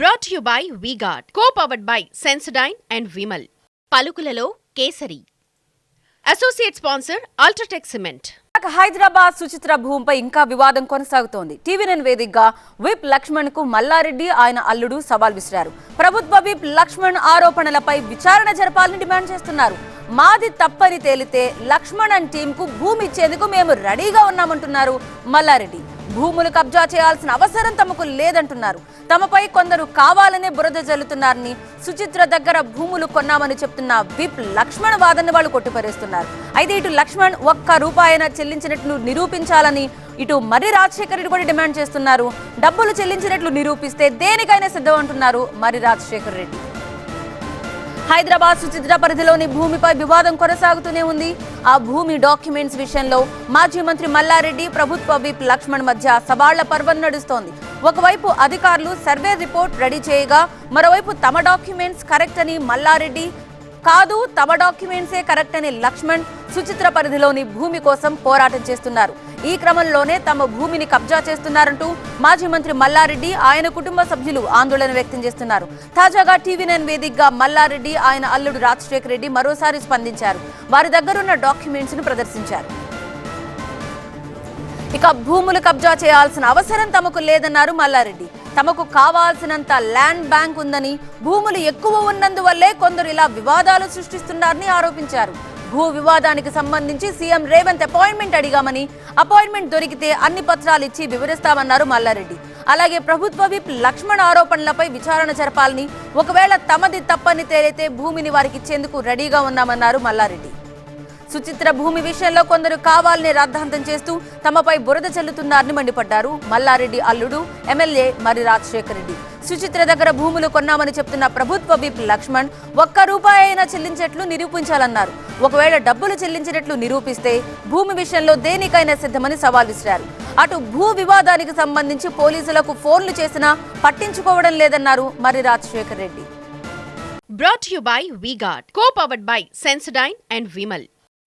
Brought you by V Guard co powered by Sensodyne and Vimal పలుకులలో kesari. Associate sponsor UltraTech cement Hyderabad Suchitra భూమిపై ఇంకా వివాదం కొనసాగుతోంది. TV nine వేదికగా whip లక్ష్మణ్కు మల్లారెడ్డి ఆయన అల్లుడు సవాల్ విసిరారు. ప్రభుత్వ విప్ లక్ష్మణ్ ఆరోపణలపై విచారణ జరపాలని డిమాండ్ చేస్తున్నారు. మాది తప్పని తేలితే లక్ష్మణ్ అండ్ టీం కు భూమి ఇచ్చేందుకు మేము రెడీగా ఉన్నామంటున్నారు మల్లారెడ్డి. భూములు కబ్జా చేయాల్సిన అవసరం తమకు లేదంటున్నారు. తమపై కొందరు కావాలనే బురద జల్లుతున్నారని సుచిత్ర దగ్గర భూములు కొన్నామని చెప్తున్న విప్ లక్ష్మణ్ వాదన వాళ్ళు కొట్టిపరేస్తున్నారు. అయితే ఇటు లక్ష్మణ్ ఒక్క రూపాయన చెల్లించినట్లు నిరూపించాలని ఇటు మర్రి రాజశేఖర్ రెడ్డి కూడా డిమాండ్ చేస్తున్నారు. డబ్బులు చెల్లించినట్లు నిరూపిస్తే దేనికైనా సిద్ధం అంటున్నారు మర్రి రాజశేఖర్ రెడ్డి. హైదరాబాద్ సుచిత్ర పరిధిలోని భూమిపై వివాదం కొనసాగుతూనే ఉంది. ఆ భూమి డాక్యుమెంట్స్ విషయంలో మాజీ మంత్రి మల్లారెడ్డి ప్రభుత్వ విప్ లక్ష్మణ్ మధ్య సవాళ్ళ పర్వం నడుస్తోంది. ఒకవైపు అధికారులు సర్వే రిపోర్ట్ రెడీ చేయగా మరోవైపు తమ డాక్యుమెంట్స్ కరెక్ట్ అని మల్లారెడ్డి కాదు తమ డాక్యుమెంట్సే కరెక్ట్ అని లక్ష్మణ్ సుచిత్ర పరిధిలోని భూమి కోసం పోరాటం చేస్తున్నారు. ఈ క్రమంలోనే తమ భూమిని కబ్జా చేస్తున్నారంటూ మాజీ మంత్రి మల్లారెడ్డి ఆయన కుటుంబ సభ్యులు ఆందోళన వ్యక్తం చేస్తున్నారు. తాజాగా టీవీ నైన్ వేదికగా మల్లారెడ్డి ఆయన అల్లుడు రాజశేఖర్ రెడ్డి మరోసారి స్పందించారు. వారి దగ్గరున్న డాక్యుమెంట్స్ను ప్రదర్శించారు. ఇక భూములు కబ్జా చేయాల్సిన అవసరం తమకు లేదన్నారు మల్లారెడ్డి. తమకు కావాల్సినంత ల్యాండ్ బ్యాంక్ ఉందని భూములు ఎక్కువ ఉన్నందువల్లే కొందరు ఇలా వివాదాలు సృష్టిస్తున్నారని ఆరోపించారు. భూ వివాదానికి సంబంధించి సీఎం రేవంత్ అపాయింట్మెంట్ అడిగామని అపాయింట్మెంట్ దొరికితే అన్ని పత్రాలు ఇచ్చి వివరిస్తామన్నారు మల్లారెడ్డి. అలాగే ప్రభుత్వ విప్ లక్ష్మణ్ ఆరోపణలపై విచారణ జరపాలని ఒకవేళ తమది తప్పని తేలితే భూమిని వారికి ఇచ్చేందుకు రెడీగా ఉన్నామన్నారు మల్లారెడ్డి. సుచిత్ర భూమి విషయంలో కొందరు కావాలని రాద్ధాంతం చేస్తూ తమపై బురద చల్లుతున్నారని మండిపడ్డారు. మల్లారెడ్డి అల్లుడు ఎమ్మెల్యే మరి రాజశేఖర్ రెడ్డి. సుచిత్ర దగ్గర భూములు కొన్నామని చెప్తున్న ప్రభుత్వ విప్ లక్ష్మణ్ ఒక్క రూపాయి అయినా చెల్లించేట్లు నిరూపించాలన్నారు. ఒకవేళ డబ్బులు చెల్లించినట్లు నిరూపిస్తే భూమి విషయంలో దేనికైనా సిద్ధమని సవాల్ విసిరారు. అటు భూ వివాదానికి సంబంధించి పోలీసులకు ఫోన్లు చేసినా పట్టించుకోవడం లేదన్నారు మరి Rajasekhar Reddy. Brought you by V Guard co powered by Sensodyne and Vimal